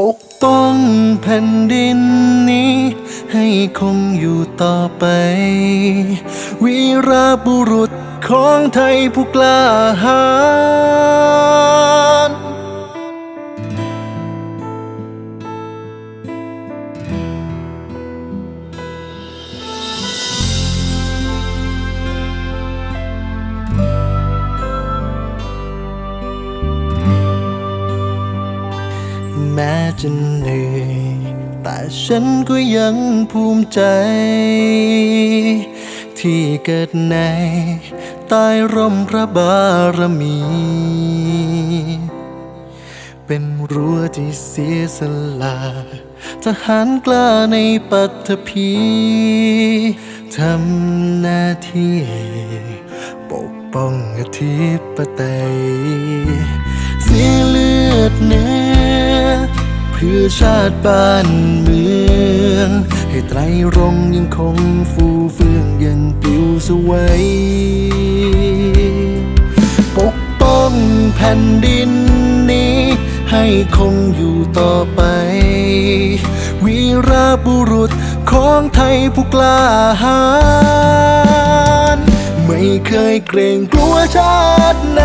ปกป้องแผ่นดินนี้ ให้คงอยู่ต่อไป วีรบุรุษของไทยผู้กล้าหาญ แม้จะเหนื่อยแต่ฉันก็ยังภูมิใจ ที่เกิดในใต้ร่มพระบารมี เป็นรั้วที่เสียสละทหารกล้าในปัตภีทำหน้าที่ ปกป้องอธิปไตย สียเลือดเนื้อเพื่อชาติบ้านเมือง ให้ไตรรงยังคงฟูเฟืองยังปลิวสวย ปกป้องแผ่นดินนี้ ให้คงอยู่ต่อไป วีรบุรุษของไทยผู้กล้าหาญ เคยเกรงกลัวชาติไหน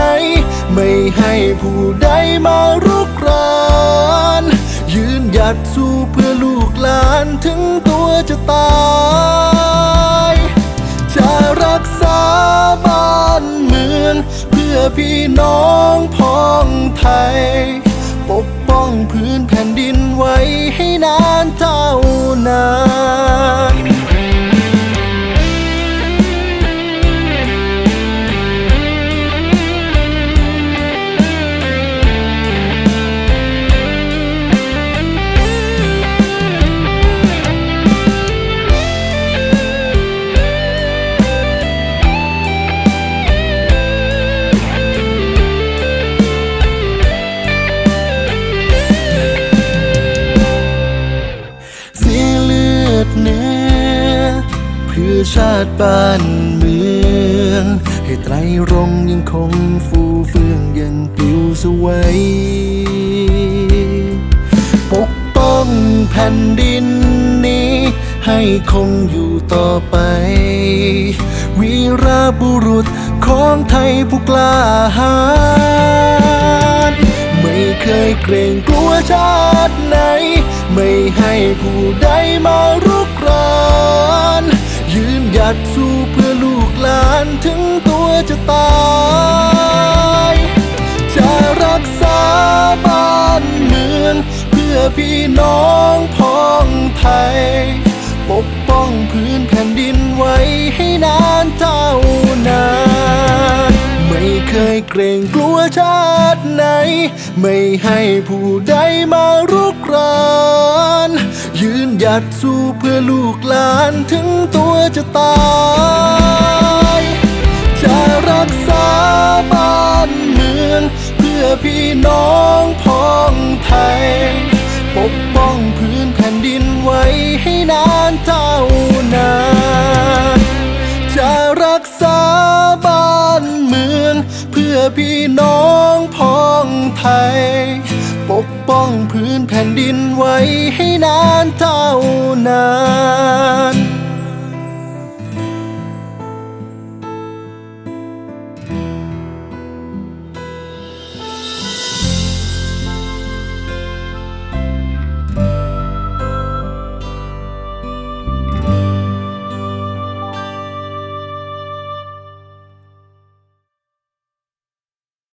ไม่ให้ผู้ใดมารุกรานยืนหยัดสู้เพื่อลูกหลานถึงตัวจะตาย จะรักษาบ้านเมือง เพื่อพี่น้องพ้องไทย ปกป้องพื้นแผ่นดินไว้ให้นานเท่านาน พื่อชาติบ้านเมือง ให้ไตรรงยังคงฟูเฟืองยังปลิวสวย ปกป้องแผ่นดินนี้ ให้คงอยู่ต่อไป วีรบุรุษของไทยผู้กล้าหาญไม่เคยเกรงกลัวชาติไหน ไม่ให้ผู้ใดมารุกราน ดสู้เพื่อลูกหลานถึงตัวจะตาย จะรักษาบ้านเมือง เพื่อพี่น้องพ้องไทย ปกป้องพื้นแผ่นดินไว้ให้นานเท่านานไม่เคยเกรงกลัวชาติไหน ไม่ให้ผู้ใดมารุกราน ยัดสู้เพื่อลูกหลานถึงตัวจะตาย จะรักษาบ้านเมือง เพื่อพี่น้องพ้องไทย ปกป้องพื้นแผ่นดินไว้ให้นานเท่านาน จะรักษาบ้านเมือง เพื่อพี่น้องพ้องไทย ปกป้องพื้นแผ่นดินไว้ให้นานเท่านาน